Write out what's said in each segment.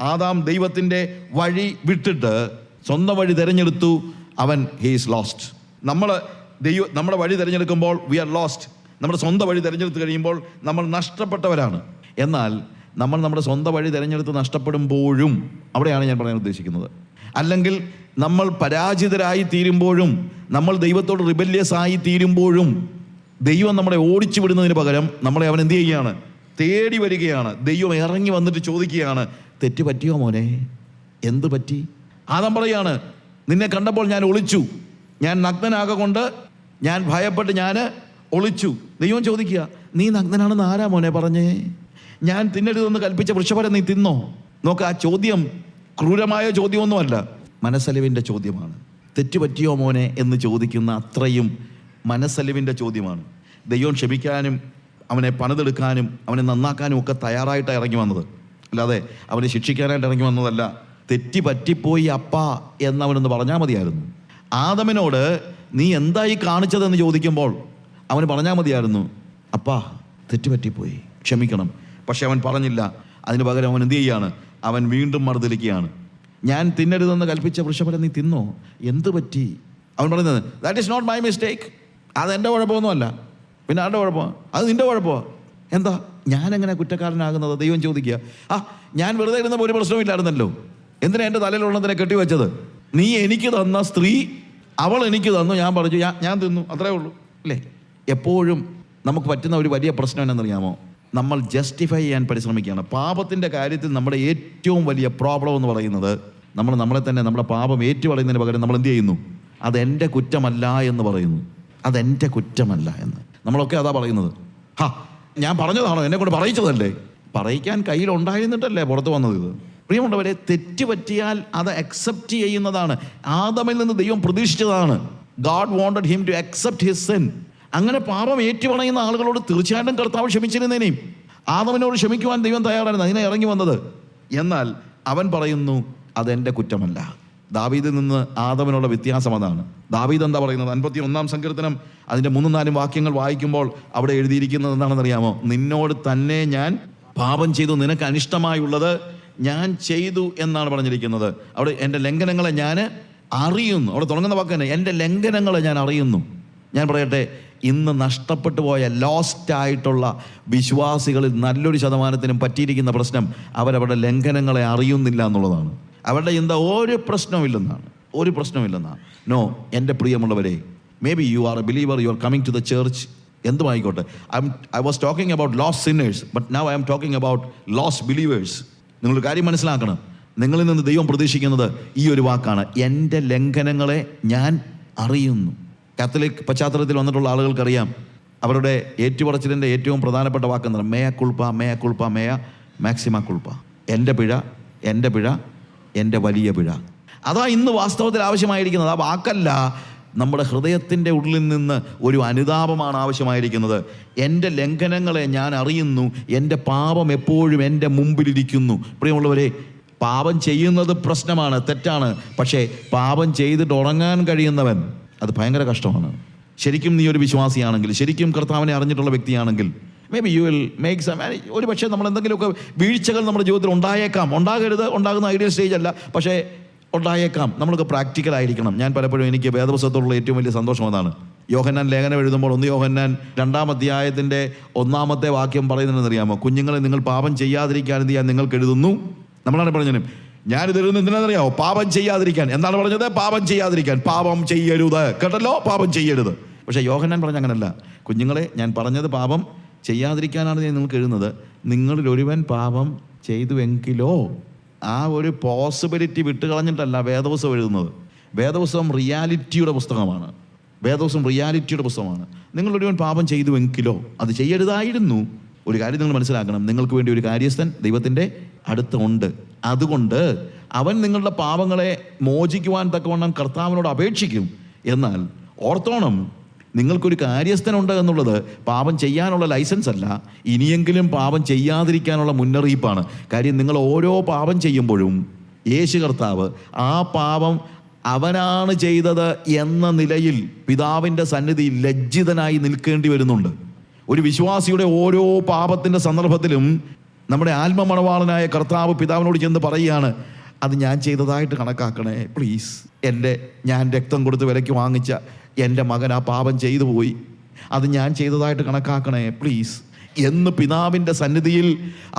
Adam ദൈവത്തിന്റെ വഴി വിട്ടിട്ട് സ്വന്തം വഴി തിരഞ്ഞെടുത്തു. അവൻ ഹീസ് ലോസ്റ്റ് നമ്മൾ ദൈവ നമ്മുടെ വഴി തിരഞ്ഞെടുക്കുമ്പോൾ വി ആർ ലോസ്റ്റ് നമ്മുടെ സ്വന്തം വഴി തിരഞ്ഞെടുത്ത് കഴിയുമ്പോൾ നമ്മൾ നഷ്ടപ്പെട്ടവരാണ്. എന്നാൽ നമ്മൾ നമ്മുടെ സ്വന്തം വഴി തിരഞ്ഞെടുത്ത് നഷ്ടപ്പെടുമ്പോഴും അവിടെയാണ് ഞാൻ പറയാൻ ഉദ്ദേശിക്കുന്നത്. അല്ലെങ്കിൽ നമ്മൾ പരാജിതരായി തീരുമ്പോഴും നമ്മൾ ദൈവത്തോട് റിബല്യസ് ആയി തീരുമ്പോഴും ദൈവം നമ്മളെ ഓടിച്ചു വിടുന്നതിന് പകരം നമ്മളെ അവൻ എന്ത് ചെയ്യുകയാണ്? തേടി വരികയാണ്. ദൈവം ഇറങ്ങി വന്നിട്ട് ചോദിക്കുകയാണ് തെറ്റ് പറ്റിയോ മോനെ? എന്ത് പറ്റി? ആദം പറയാണ് നിന്നെ കണ്ടപ്പോൾ ഞാൻ ഒളിച്ചു. ഞാൻ നഗ്നനാകൊണ്ട് ഞാൻ ഭയപ്പെട്ട് ഞാൻ ഒളിച്ചു. ദൈവം ചോദിക്കുക നീ നഗ്നനാണെന്ന് ആരാ മോനെ പറഞ്ഞേ? ഞാൻ തിന്നരുതെന്ന് കൽപ്പിച്ച വൃക്ഷഫലം നീ തിന്നോ? നോക്ക് ആ ചോദ്യം ക്രൂരമായ ചോദ്യമൊന്നുമല്ല മനസ്സലിവിന്റെ ചോദ്യമാണ്. തെറ്റ് പറ്റിയോ മോനെ എന്ന് ചോദിക്കുന്ന അത്രയും മനസ്സലിവിന്റെ ചോദ്യമാണ്. ദൈവം ക്ഷമിക്കാനും അവനെ പണിതെടുക്കാനും അവനെ നന്നാക്കാനും ഒക്കെ തയ്യാറായിട്ടാണ് ഇറങ്ങി വന്നത്. അല്ലാതെ അവനെ ശിക്ഷിക്കാനായിട്ട് ഇറങ്ങി വന്നതല്ല. തെറ്റി പറ്റിപ്പോയി അപ്പ എന്നവനൊന്ന് പറഞ്ഞാൽ മതിയായിരുന്നു. ആദമിനോട് നീ എന്തായി കാണിച്ചതെന്ന് ചോദിക്കുമ്പോൾ അവന് പറഞ്ഞാൽ മതിയായിരുന്നു. അപ്പാ തെറ്റുപറ്റിപ്പോയി. ക്ഷമിക്കണം. പക്ഷെ അവൻ പറഞ്ഞില്ല. അതിന് പകരം അവൻ എന്ത് ചെയ്യാണ്? അവൻ വീണ്ടും മറുതലിക്കുകയാണ് ഞാൻ തിന്നരുതെന്ന് കൽപ്പിച്ച വൃഷഫലം നീ തിന്നോ? എന്ത് പറ്റി? അവൻ പറയുന്നത് that is not my mistake അത് എന്റെ കുഴപ്പമൊന്നുമല്ല. പിന്നെ ആരുടെ കുഴപ്പമാണ് അത് നിന്റെ കുഴപ്പമാണ് എന്താ? ഞാൻ എങ്ങനെ കുറ്റക്കാരനാകുന്നത്? ദൈവം ചോദിക്കുക. ആ ഞാൻ വെറുതെ ഇരുന്നപ്പോൾ ഒരു പ്രശ്നമില്ലായിരുന്നല്ലോ എന്തിനാ എന്റെ തലയിലുള്ളതിനെ കെട്ടിവെച്ചത്? നീ എനിക്ക് തന്ന സ്ത്രീ അവൾ എനിക്ക് തന്നു. ഞാൻ പറഞ്ഞു ഞാൻ ഞാൻ തിന്നു. അത്രേ ഉള്ളൂ. അല്ലേ? എപ്പോഴും നമുക്ക് പറ്റുന്ന ഒരു വലിയ പ്രശ്നം എന്നറിയാമോ നമ്മൾ ജസ്റ്റിഫൈ ചെയ്യാൻ പരിശ്രമിക്കുകയാണ്. പാപത്തിന്റെ കാര്യത്തിൽ നമ്മുടെ ഏറ്റവും വലിയ പ്രോബ്ലം എന്ന് പറയുന്നത് നമ്മൾ നമ്മളെ തന്നെ നമ്മുടെ പാപം ഏറ്റുപറയുന്നതിന് പകരം നമ്മൾ എന്ത് ചെയ്യുന്നു? അതെന്റെ കുറ്റമല്ല എന്ന് പറയുന്നു. അതെന്റെ കുറ്റമല്ല എന്ന്. നമ്മളൊക്കെ അതാ പറയുന്നത്. ഹാ ഞാൻ പറഞ്ഞതാണോ? എന്നെ കൊണ്ട് പറയിച്ചതല്ലേ? പറയിക്കാൻ കയ്യിലുണ്ടായിരുന്നിട്ടല്ലേ പുറത്ത് വന്നത് ഇത്? പ്രിയമുള്ളവരെ തെറ്റ് പറ്റിയാൽ അത് അക്സെപ്റ്റ് ചെയ്യുന്നതാണ്. ആദമിൽ നിന്ന് ദൈവം പ്രതീക്ഷിച്ചതാണ്. God wanted him to accept his sin അങ്ങനെ പാപം ഏറ്റുപണയുന്ന ആളുകളോട് തീർച്ചയായിട്ടും കർത്താവ് ക്ഷമിച്ചിരുന്നേനെയും ആദമിനോട് ക്ഷമിക്കുവാൻ ദൈവം തയ്യാറായിരുന്നു. അതിനെ ഇറങ്ങി വന്നത്. എന്നാൽ അവൻ പറയുന്നു അതെന്റെ കുറ്റമല്ല. ദാവീദിൽ നിന്ന് ആദവനുള്ള വ്യത്യാസം അതാണ്. ദാവീദ് എന്താ പറയുന്നത്? അൻപത്തി ഒന്നാം സങ്കീർത്തനം അതിന്റെ മൂന്നും നാലും വാക്യങ്ങൾ വായിക്കുമ്പോൾ അവിടെ എഴുതിയിരിക്കുന്നത് എന്താണെന്ന് അറിയാമോ നിന്നോട് തന്നെ ഞാൻ പാപം ചെയ്തു നിനക്ക് അനിഷ്ടമായുള്ളത് ഞാൻ ചെയ്തു എന്നാണ് പറഞ്ഞിരിക്കുന്നത്. അവിടെ എന്റെ ലംഘനങ്ങളെ ഞാൻ അറിയുന്നു. അവിടെ തുടങ്ങുന്ന വാക്ക് തന്നെ എന്റെ ലംഘനങ്ങളെ ഞാൻ അറിയുന്നു. ഞാൻ പറയട്ടെ ഇന്ന് നഷ്ടപ്പെട്ടു പോയ ലോസ്റ്റ് ആയിട്ടുള്ള വിശ്വാസികളിൽ നല്ലൊരു ശതമാനത്തിനും പറ്റിയിരിക്കുന്ന പ്രശ്നം അവരവരുടെ ലംഘനങ്ങളെ അറിയുന്നില്ല എന്നുള്ളതാണ്. അവരുടെ ചിന്ത ഒരു പ്രശ്നവുമില്ലെന്നാണ്. ഒരു പ്രശ്നവുമില്ലെന്നാണ്. നോ എന്റെ പ്രിയമുള്ളവരെ maybe you are a believer you are coming to the church എന്തുമായിക്കോട്ടെ. I I was talking about lost sinners but now I'm talking about lost believers നിങ്ങൾ കാര്യം മനസ്സിലാക്കണം. നിങ്ങളിൽ നിന്ന് ദൈവം പ്രതീക്ഷിക്കുന്നത് ഈ ഒരു വാക്കാണ്. എന്റെ ലംഘനങ്ങളെ ഞാൻ അറിയുന്നു. കാത്തലിക് പശ്ചാത്തലത്തിൽ വന്നിട്ടുള്ള ആളുകൾക്കറിയാം. അവരുടെ ഏറ്റുപറച്ചിലിന്റെ ഏറ്റവും പ്രധാനപ്പെട്ട വാക്കെന്താണ്? മേയ കുൾപ്പ മേയ കുൾപ്പ മേയ മാക്സിമ കുൾപ്പ. എന്റെ പിഴ എന്റെ പിഴ എന്റെ വലിയ പിഴ. അതാ ഇന്ന് വാസ്തവത്തിൽ ആവശ്യമായിരിക്കുന്നത്. ആ വാക്കല്ല നമ്മുടെ ഹൃദയത്തിന്റെ ഉള്ളിൽ നിന്ന് ഒരു അനുതാപമാണ് ആവശ്യമായിരിക്കുന്നത്. എന്റെ ലംഘനങ്ങളെ ഞാൻ അറിയുന്നു. എന്റെ പാപം എപ്പോഴും എന്റെ മുമ്പിലിരിക്കുന്നു. പ്രിയമുള്ളവരെ പാപം ചെയ്യുന്നത് പ്രശ്നമാണ് തെറ്റാണ്. പക്ഷേ പാപം ചെയ്തിട്ട് ഉറങ്ങാൻ കഴിയുന്നവൻ അത് ഭയങ്കര കഷ്ടമാണ്. ശരിക്കും നീ ഒരു വിശ്വാസിയാണെങ്കിൽ ശരിക്കും കർത്താവിനെ അറിഞ്ഞിട്ടുള്ള വ്യക്തിയാണെങ്കിൽ maybe you will make some ഒരു പക്ഷേ നമ്മൾ എന്തെങ്കിലുമൊക്കെ വീഴ്ചകൾ നമ്മുടെ ജീവിതത്തിൽ ഉണ്ടായേക്കാം. ഉണ്ടാകരുത് ഉണ്ടാകുന്ന ഐഡിയൽ സ്റ്റേജ് അല്ല പക്ഷേ ഉണ്ടായേക്കാം. നമ്മളൊക്കെ പ്രാക്ടിക്കൽ ആയിരിക്കണം. ഞാൻ പലപ്പോഴും എനിക്ക് വേദപുസ്തകത്തോടുള്ള ഏറ്റവും വലിയ സന്തോഷം അതാണ്. യോഹന്നാൻ ലേഖനം എഴുതുമ്പോൾ ഒന്ന് യോഹന്നാൻ രണ്ടാം അധ്യായത്തിന്റെ ഒന്നാമത്തെ വാക്യം പറയുന്നതെന്നറിയാമോ? കുഞ്ഞുങ്ങളെ നിങ്ങൾ പാപം ചെയ്യാതിരിക്കാൻ എന്ത് ചെയ്യാൻ നിങ്ങൾക്ക് എഴുതുന്നു? നമ്മളാണ് പറഞ്ഞത്. ഞാനിത് എഴുതുന്നത് എന്തിനാണെന്നറിയാമോ? പാപം ചെയ്യാതിരിക്കാൻ. എന്താണ് പറഞ്ഞത്? പാപം ചെയ്യാതിരിക്കാൻ. പാപം ചെയ്യരുത്. കേട്ടല്ലോ? പാപം ചെയ്യരുത്. പക്ഷേ യോഹന്നാൻ പറഞ്ഞ അങ്ങനല്ല. കുഞ്ഞുങ്ങളെ ഞാൻ പറഞ്ഞത് പാപം ചെയ്യാതിരിക്കാനാണ് ഞാൻ നിങ്ങൾക്ക് എഴുതുന്നത്. നിങ്ങളിൽ ഒരുവൻ പാപം ചെയ്തുവെങ്കിലോ ആ ഒരു പോസിബിലിറ്റി വിട്ടുകളഞ്ഞിട്ടല്ല വേദവസം എഴുതുന്നത്. വേദവസം റിയാലിറ്റിയുടെ പുസ്തകമാണ്. വേദവസം റിയാലിറ്റിയുടെ പുസ്തകമാണ്. നിങ്ങൾ ഒരുവൻ പാപം ചെയ്തുവെങ്കിലോ അത് ചെയ്യരുതായിരുന്നു. ഒരു കാര്യം നിങ്ങൾ മനസ്സിലാക്കണം. നിങ്ങൾക്ക് വേണ്ടി ഒരു കാര്യസ്ഥൻ ദൈവത്തിന്റെ അടുത്തുണ്ട്. അതുകൊണ്ട് അവൻ നിങ്ങളുടെ പാപങ്ങളെ മോചിക്കുവാൻ തക്കവണ്ണം കർത്താവിനോട് അപേക്ഷിക്കും. എന്നാൽ ഓർത്തോണം നിങ്ങൾക്കൊരു കാര്യസ്ഥനുണ്ട് എന്നുള്ളത് പാപം ചെയ്യാനുള്ള ലൈസൻസ് അല്ല. ഇനിയെങ്കിലും പാപം ചെയ്യാതിരിക്കാനുള്ള മുന്നറിയിപ്പാണ്. കാര്യം നിങ്ങൾ ഓരോ പാപം ചെയ്യുമ്പോഴും യേശു കർത്താവ് ആ പാപം അവനാണ് ചെയ്തത് എന്ന നിലയിൽ പിതാവിന്റെ സന്നിധി ലജ്ജിതനായി നിൽക്കേണ്ടി വരുന്നുണ്ട്. ഒരു വിശ്വാസിയുടെ ഓരോ പാപത്തിന്റെ സന്ദർഭത്തിലും നമ്മുടെ ആത്മമണവാളനായ കർത്താവ് പിതാവിനോട് ചെന്ന് പറയുകയാണ് അത് ഞാൻ ചെയ്തതായിട്ട് കണക്കാക്കണേ പ്ലീസ് എന്റെ ഞാൻ രക്തം കൊടുത്ത് വിലയ്ക്ക് വാങ്ങിച്ച എന്റെ മകൻ ആ പാപം ചെയ്തു പോയി. അത് ഞാൻ ചെയ്തതായിട്ട് കണക്കാക്കണേ പ്ലീസ് എന്ന് പിതാവിന്റെ സന്നിധിയിൽ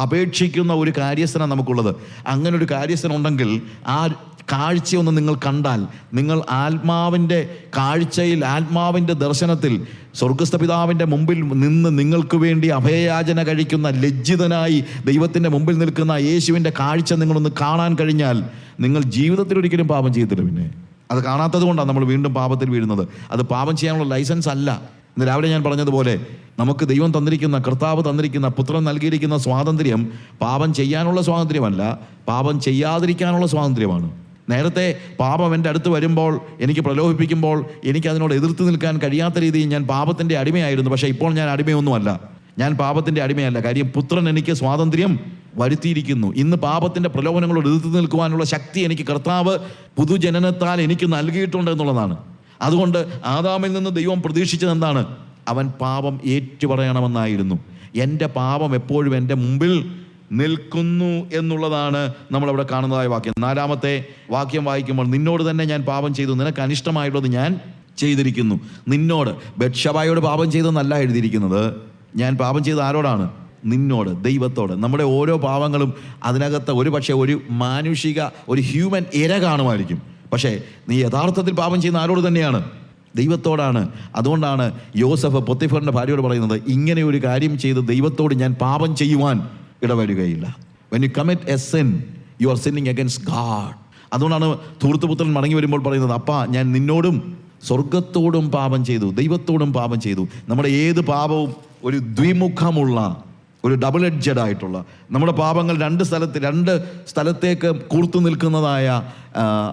അപേക്ഷിക്കുന്ന ഒരു കാര്യസ്ഥന നമുക്കുള്ളത്. അങ്ങനെ ഒരു കാര്യസ്ഥന ഉണ്ടെങ്കിൽ ആ കാഴ്ചയൊന്ന് നിങ്ങൾ കണ്ടാൽ നിങ്ങൾ ആത്മാവിന്റെ കാഴ്ചയിൽ ആത്മാവിന്റെ ദർശനത്തിൽ സ്വർഗസ്ഥ പിതാവിന്റെ മുമ്പിൽ നിന്ന് നിങ്ങൾക്ക് വേണ്ടി അഭയയാചന കഴിക്കുന്ന ലജ്ജിതനായി ദൈവത്തിന്റെ മുമ്പിൽ നിൽക്കുന്ന യേശുവിന്റെ കാഴ്ച നിങ്ങളൊന്ന് കാണാൻ കഴിഞ്ഞാൽ നിങ്ങൾ ജീവിതത്തിൽ ഒരിക്കലും പാപം ചെയ്യത്തില്ല പിന്നെ. അത് കാണാത്തത് കൊണ്ടാണ് നമ്മൾ വീണ്ടും പാപത്തിൽ വീഴുന്നത്. അത് പാപം ചെയ്യാനുള്ള ലൈസൻസ് അല്ല. ഇന്ന് രാവിലെ ഞാൻ പറഞ്ഞതുപോലെ നമുക്ക് ദൈവം തന്നിരിക്കുന്ന കർത്താവ് തന്നിരിക്കുന്ന പുത്രൻ നൽകിയിരിക്കുന്ന സ്വാതന്ത്ര്യം പാപം ചെയ്യാനുള്ള സ്വാതന്ത്ര്യമല്ല പാപം ചെയ്യാതിരിക്കാനുള്ള സ്വാതന്ത്ര്യമാണ്. നേരത്തെ പാപം എന്റെ അടുത്ത് വരുമ്പോൾ എനിക്ക് പ്രലോഭിപ്പിക്കുമ്പോൾ എനിക്ക് അതിനോട് എതിർത്ത് നിൽക്കാൻ കഴിയാത്ത രീതിയിൽ ഞാൻ പാപത്തിന്റെ അടിമയായിരുന്നു. പക്ഷേ ഇപ്പോൾ ഞാൻ അടിമയൊന്നുമല്ല. ഞാൻ പാപത്തിന്റെ അടിമയല്ല. കാര്യം പുത്രൻ എനിക്ക് സ്വാതന്ത്ര്യം വരുത്തിയിരിക്കുന്നു. ഇന്ന് പാപത്തിന്റെ പ്രലോഭനങ്ങളോട് എതിർത്ത് നിൽക്കുവാനുള്ള ശക്തി എനിക്ക് കർത്താവ് പുതുജനനത്താൽ എനിക്ക് നൽകിയിട്ടുണ്ട് എന്നുള്ളതാണ്. അതുകൊണ്ട് ആദാമിൽ നിന്ന് ദൈവം പ്രതീക്ഷിച്ചത് എന്താണ്? അവൻ പാപം ഏറ്റുപറയണമെന്നായിരുന്നു. എന്റെ പാപം എപ്പോഴും എന്റെ മുമ്പിൽ നിൽക്കുന്നു എന്നുള്ളതാണ് നമ്മളവിടെ കാണുന്നതായ വാക്യം. നാലാമത്തെ വാക്യം വായിക്കുമ്പോൾ നിന്നോട് തന്നെ ഞാൻ പാപം ചെയ്തു. നിനക്ക് അനിഷ്ടമായിട്ടുള്ളത് ഞാൻ ചെയ്തിരിക്കുന്നു. നിന്നോട് ബക്ഷബായോട് പാപം ചെയ്തെന്നല്ല എഴുതിയിരിക്കുന്നത്. ഞാൻ പാപം ചെയ്ത ആരോടാണ്? നിന്നോട് ദൈവത്തോട്. നമ്മുടെ ഓരോ പാവങ്ങളും അതിനകത്ത് ഒരു പക്ഷേ ഒരു മാനുഷിക ഒരു ഹ്യൂമൻ ഇര കാണുമായിരിക്കും. പക്ഷേ നീ യഥാർത്ഥത്തിൽ പാപം ചെയ്യുന്ന ആരോട് തന്നെയാണ്? ദൈവത്തോടാണ്. അതുകൊണ്ടാണ് യോസഫ് പൊത്തിഫറിന്റെ ഭാര്യയോട് പറയുന്നത് ഇങ്ങനെ ഒരു കാര്യം ചെയ്ത് ദൈവത്തോട് ഞാൻ പാപം ചെയ്യുവാൻ ഇടവരുകയില്ല. When you commit a sin you are sinning against God അതുകൊണ്ടാണ് ധൂർത്തുപുത്രൻ മടങ്ങി വരുമ്പോൾ പറയുന്നത് അപ്പാ ഞാൻ നിന്നോടും സ്വർഗത്തോടും പാപം ചെയ്തു ദൈവത്തോടും പാപം ചെയ്തു. നമ്മുടെ ഏത് പാപവും ഒരു ദ്വിമുഖമുള്ള ഒരു ഡബിൾ എഡ്ജഡ് ആയിട്ടുള്ള നമ്മുടെ പാപങ്ങൾ രണ്ട് സ്ഥലത്ത് രണ്ട് സ്ഥലത്തേക്ക് കൂർത്തു നിൽക്കുന്നതായ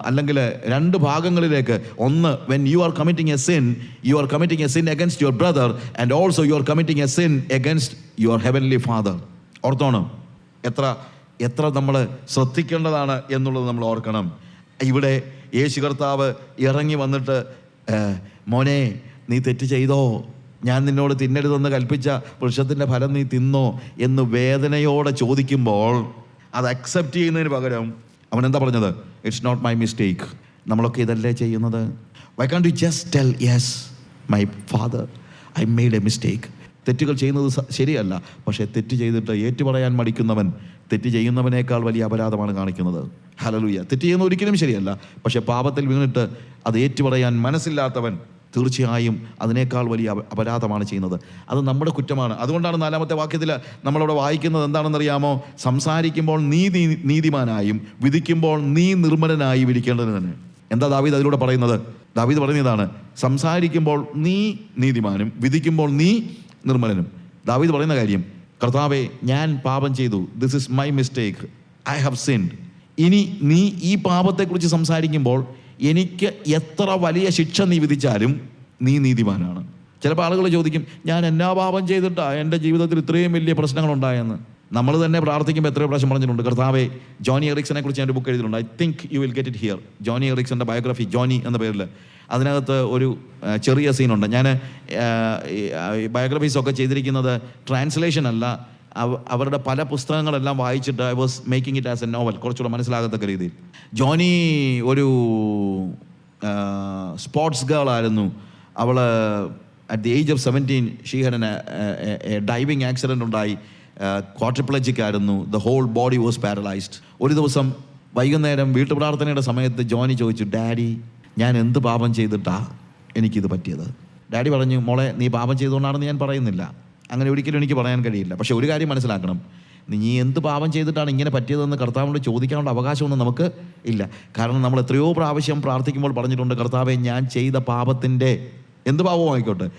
അല്ലെങ്കിൽ രണ്ട് ഭാഗങ്ങളിലേക്ക് ഒന്ന് when you are committing a sin you are committing a sin against your brother and also you are committing a sin against your heavenly father ഓർത്തോണം? എത്ര എത്ര നമ്മൾ ശ്രദ്ധിക്കേണ്ടതാണ് എന്നുള്ളത് നമ്മൾ ഓർക്കണം. ഇവിടെ യേശു കർത്താവ് ഇറങ്ങി വന്നിട്ട് "ഏ, മോനെ നീ തെറ്റ് ചെയ്തോ? ഞാൻ നിന്നോട് തിന്നരുതെന്ന് കൽപ്പിച്ച വൃക്ഷത്തിന്റെ ഫലം നീ തിന്നോ എന്ന് വേദനയോടെ ചോദിക്കുമ്പോൾ അത് അക്സെപ്റ്റ് ചെയ്യുന്നതിന് പകരം അവൻ എന്താ പറഞ്ഞത്? ഇറ്റ്സ് നോട്ട് മൈ മിസ്റ്റേക്ക് നമ്മളൊക്കെ ഇതല്ലേ ചെയ്യുന്നത്? Why can't you just tell yes my father I made a mistake തെറ്റുകൾ ചെയ്യുന്നത് ശരിയല്ല. പക്ഷേ തെറ്റ് ചെയ്തിട്ട് ഏറ്റുപറയാൻ മടിക്കുന്നവൻ തെറ്റ് ചെയ്യുന്നവനേക്കാൾ വലിയ അപരാധമാണ് കാണിക്കുന്നത്. ഹലലുയ്യ തെറ്റ് ചെയ്യുന്ന ഒരിക്കലും ശരിയല്ല. പക്ഷേ പാപത്തിൽ വീണിട്ട് അത് ഏറ്റുപറയാൻ മനസ്സില്ലാത്തവൻ തീർച്ചയായും അതിനേക്കാൾ വലിയ അപരാധമാണ് ചെയ്യുന്നത്. അത് നമ്മുടെ കുറ്റമാണ്. അതുകൊണ്ടാണ് നാലാമത്തെ വാക്യത്തിൽ നമ്മളവിടെ വായിക്കുന്നത് എന്താണെന്നറിയാമോ? സംസാരിക്കുമ്പോൾ നീ നീതിമാനായും വിധിക്കുമ്പോൾ നീ നിർമ്മലനായി തന്നെ. എന്താ ദാവീദ് അതിലൂടെ പറയുന്നത്? ദാവീദ് പറയുന്നതാണ് സംസാരിക്കുമ്പോൾ നീ നീതിമാനും വിധിക്കുമ്പോൾ നീ നിർമ്മലനും. ദാവീദ് പറയുന്ന കാര്യം കർത്താവെ ഞാൻ പാപം ചെയ്തു. This is my mistake I have sinned ഇനി നീ ഈ പാപത്തെക്കുറിച്ച് സംസാരിക്കുമ്പോൾ എനിക്ക് എത്ര വലിയ ശിക്ഷ നീ വിധിച്ചാലും നീ നീതിമാനാണ്. ചിലപ്പോൾ ആളുകൾ ചോദിക്കും ഞാൻ എന്നാ പാപം ചെയ്തിട്ടാ? എന്റെ ജീവിതത്തിൽ ഇത്രയും വലിയ പ്രശ്നങ്ങളുണ്ടായെന്ന്. നമ്മൾ തന്നെ പ്രാർത്ഥിക്കുമ്പോൾ എത്രയോ പ്രാവശ്യം പറഞ്ഞിട്ടുണ്ട് കർത്താവേ ജോണി എറിക്സനെ കുറിച്ച് ഞാൻ ഒരു ബുക്ക് എഴുതിയിട്ടുണ്ട്. I think you will get it here Joni എറിക്സന്റെ biography Joni എന്ന പേരിൽ അതിനകത്ത് ഒരു ചെറിയ സീനുണ്ട് ഞാൻ ബയോഗ്രഫീസ് ഒക്കെ ചെയ്തിരിക്കുന്നത് ട്രാൻസ്ലേഷൻ അല്ല അവരുടെ പല പുസ്തകങ്ങളെല്ലാം വായിച്ചിട്ട് I was making it as a novel കുറച്ചുകൂടെ മനസ്സിലാകത്തക്ക രീതിയിൽ. ജോണി ഒരു സ്പോർട്സ് ഗേൾ ആയിരുന്നു. അവൾ at the age of seventeen she diving accident ഉണ്ടായി. ക്വാർട്ടർപ്ലജിക് ആയിരുന്നു. The whole body was paralysed ഒരു ദിവസം വൈകുന്നേരം വീട്ടു പ്രാർത്ഥനയുടെ സമയത്ത് ജോണി ചോദിച്ചു ഡാഡി ഞാൻ എന്ത് പാപം ചെയ്തിട്ടാ എനിക്കിത് പറ്റിയത്? ഡാഡി പറഞ്ഞു മോളെ നീ പാപം ചെയ്തുകൊണ്ടാണെന്ന് ഞാൻ പറയുന്നില്ല. അങ്ങനെ ഒരിക്കലും എനിക്ക് പറയാൻ കഴിയില്ല. പക്ഷെ ഒരു കാര്യം മനസ്സിലാക്കണം. നീ എന്ത് പാപം ചെയ്തിട്ടാണ് ഇങ്ങനെ പറ്റിയതെന്ന് കർത്താവിനോട് ചോദിക്കാനുള്ള അവകാശമൊന്നും നമുക്ക് ഇല്ല. കാരണം നമ്മൾ എത്രയോ പ്രാവശ്യം പ്രാർത്ഥിക്കുമ്പോൾ പറഞ്ഞിട്ടുണ്ട് കർത്താവെ ഞാൻ ചെയ്ത പാപത്തിന്റെ എന്ത് പാപമായിക്കോട്ടെ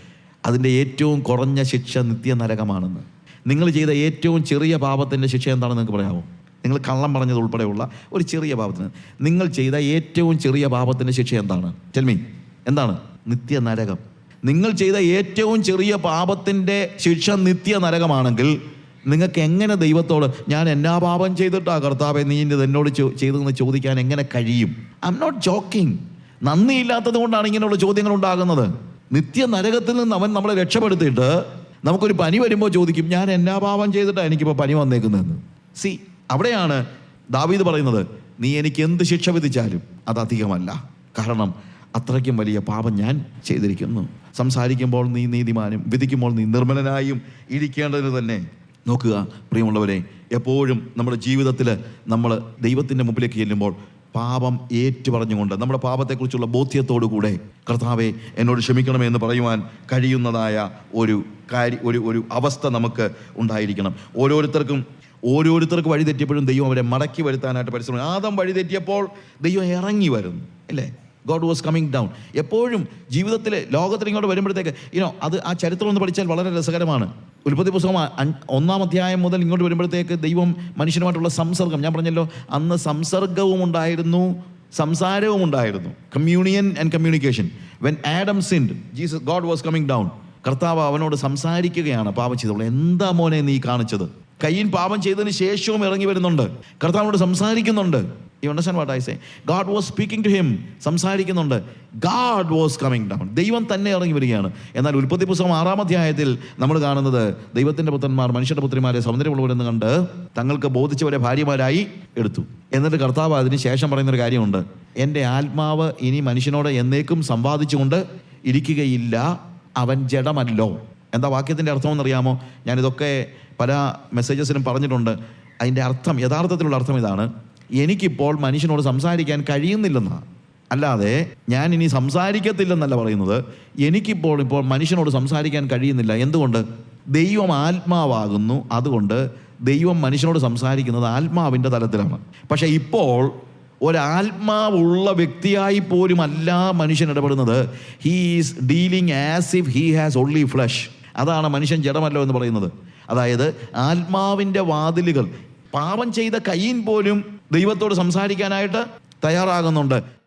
അതിന്റെ ഏറ്റവും കുറഞ്ഞ ശിക്ഷ നിത്യ നരകമാണെന്ന് നിങ്ങൾ ചെയ്ത ഏറ്റവും ചെറിയ പാപത്തിന്റെ ശിക്ഷ എന്താണെന്ന് നിങ്ങൾക്ക് പറയാമോ? നിങ്ങൾ കള്ളം പറഞ്ഞത് ഉൾപ്പെടെയുള്ള ഒരു ചെറിയ പാപത്തിന്. നിങ്ങൾ ചെയ്ത ഏറ്റവും ചെറിയ പാപത്തിന്റെ ശിക്ഷ എന്താണ്? ചെൽമി എന്താണ്? നിത്യ നരകം നിങ്ങൾ ചെയ്ത ഏറ്റവും ചെറിയ പാപത്തിന്റെ ശിക്ഷ നിത്യ നരകമാണെങ്കിൽ നിങ്ങൾക്ക് എങ്ങനെ ദൈവത്തോട് ഞാൻ എന്നാ പാപം ചെയ്തിട്ടാ കർത്താവെ നീ എന്നോട് ചെയ്തതെന്ന് ചോദിക്കാൻ എങ്ങനെ കഴിയും? ഐ എം നോട്ട് ജോക്കിംഗ് നന്ദിയില്ലാത്തത് കൊണ്ടാണ് ഇങ്ങനെയുള്ള ചോദ്യങ്ങൾ ഉണ്ടാകുന്നത്. നിത്യ നരകത്തിൽ നിന്ന് അവൻ നമ്മളെ രക്ഷപ്പെടുത്തിയിട്ട് നമുക്കൊരു പനി വരുമ്പോൾ ചോദിക്കും ഞാൻ എന്നാ പാപം ചെയ്തിട്ടാണ് എനിക്കിപ്പോൾ പനി വന്നേക്കുന്നതെന്ന്? സി അവിടെയാണ് ദാവീദ് പറയുന്നത് നീ എനിക്ക് എന്ത് ശിക്ഷ വിധിച്ചാലും അത് അധികമല്ല കാരണം അത്രയ്ക്കും വലിയ പാപം ഞാൻ ചെയ്തിരിക്കുന്നു. സംസാരിക്കുമ്പോൾ നീ നീതിമാനും വിധിക്കുമ്പോൾ നീ നിർമ്മലനായും ഇരിക്കേണ്ടതിന് തന്നെ നോക്കുക പ്രിയമുള്ളവരെ. എപ്പോഴും നമ്മുടെ ജീവിതത്തിൽ നമ്മൾ ദൈവത്തിന്റെ മുമ്പിലേക്ക് ചെല്ലുമ്പോൾ പാപം ഏറ്റുപറഞ്ഞുകൊണ്ട് നമ്മുടെ പാപത്തെക്കുറിച്ചുള്ള ബോധ്യത്തോടു കൂടെ കർത്താവെ എന്നോട് ക്ഷമിക്കണമേ എന്ന് പറയുവാൻ കഴിയുന്നതായ ഒരു കാര്യ ഒരു ഒരു അവസ്ഥ നമുക്ക് ഉണ്ടായിരിക്കണം. ഓരോരുത്തർക്കും ഓരോരുത്തർക്ക് വഴിതെറ്റിയപ്പോഴും ദൈവം അവരെ മടക്കി വരുത്താനായിട്ട് പരിശ്രമിക്കും ആദം വഴി തെറ്റിയപ്പോൾ ദൈവം ഇറങ്ങി വരുന്നു അല്ലേ? ഗോഡ് വാസ് കമ്മിങ് ഡൗൺ എപ്പോഴും ജീവിതത്തിൽ ലോകത്തിൽ ഇങ്ങോട്ട് വരുമ്പോഴത്തേക്ക് ഇനോ അത് ആ ചരിത്രം ഒന്ന് പഠിച്ചാൽ വളരെ രസകരമാണ്. ഉൽപ്പത്തി പുസ്തകം ഒന്നാം അധ്യായം മുതൽ ഇങ്ങോട്ട് വരുമ്പോഴത്തേക്ക് ദൈവം മനുഷ്യനുമായിട്ടുള്ള സംസർഗം. ഞാൻ പറഞ്ഞല്ലോ അന്ന് സംസർഗവും ഉണ്ടായിരുന്നു സംസാരവും ഉണ്ടായിരുന്നു. Communion and communication when Adam sinned Jesus God was coming down കർത്താവ് അവനോട് സംസാരിക്കുകയാണ് പാപം ചെയ്തപ്പോൾ എന്താ മോനെ നീ കാണിച്ചത്? കയ്യൻ പാപം ചെയ്തതിന് ശേഷവും ഇറങ്ങി വരുന്നുണ്ട്. കർത്താവിനോട് സംസാരിക്കുന്നുണ്ട്. You understand what I say God was speaking to him സംസാരിക്കുന്നുണ്ട്. ഗാഡ് വാസ് കമ്മിങ് ഡൗൺ ദൈവം തന്നെ ഇറങ്ങി വരികയാണ്. എന്നാൽ ഉൽപ്പത്തി പുസ്തകം ആറാം അധ്യായത്തിൽ നമ്മൾ കാണുന്നത് ദൈവത്തിന്റെ പുത്രന്മാർ മനുഷ്യരുടെ പുത്രിമാരെ സൗന്ദര്യമുള്ളവരെന്ന് കണ്ട് തങ്ങൾക്ക് ബോധിച്ചവരെ ഭാര്യമാരായി എടുത്തു. എന്നിട്ട് കർത്താവ് അതിന് ശേഷം പറയുന്നൊരു കാര്യമുണ്ട്. എന്റെ ആത്മാവ് ഇനി മനുഷ്യനോട് എന്നേക്കും സംവാദിച്ചുകൊണ്ട് ഇരിക്കുകയില്ല. അവൻ ജഡമല്ലോ. എന്താ വാക്യത്തിന്റെ അർത്ഥം എന്നറിയാമോ? ഞാനിതൊക്കെ പല മെസ്സേജസിലും പറഞ്ഞിട്ടുണ്ട്. അതിന്റെ അർത്ഥം യഥാർത്ഥത്തിലുള്ള അർത്ഥം ഇതാണ്. എനിക്കിപ്പോൾ മനുഷ്യനോട് സംസാരിക്കാൻ കഴിയുന്നില്ലെന്നാണ് അല്ലാതെ ഞാൻ ഇനി സംസാരിക്കത്തില്ലെന്നല്ല പറയുന്നത്. എനിക്കിപ്പോൾ ഇപ്പോൾ മനുഷ്യനോട് സംസാരിക്കാൻ കഴിയുന്നില്ല. എന്തുകൊണ്ട്? ദൈവം ആത്മാവാകുന്നു. അതുകൊണ്ട് ദൈവം മനുഷ്യനോട് സംസാരിക്കുന്നത് ആത്മാവിന്റെ തലത്തിലാണ്. പക്ഷേ ഇപ്പോൾ ഒരാത്മാവുള്ള വ്യക്തിയായി പോലും അല്ല മനുഷ്യൻ ഇടപെടുന്നത്. He's dealing as if he has only flesh അതാണ് മനുഷ്യൻ ജഡമല്ലോ എന്ന് പറയുന്നത്. അതായത് ആത്മാവിന്റെ വാതിലുകൾ പാപം ചെയ്ത കയ്യിൻ പോലും ദൈവത്തോട് സംസാരിക്കാനായിട്ട് തയ്യാറാകുന്നുണ്ട്.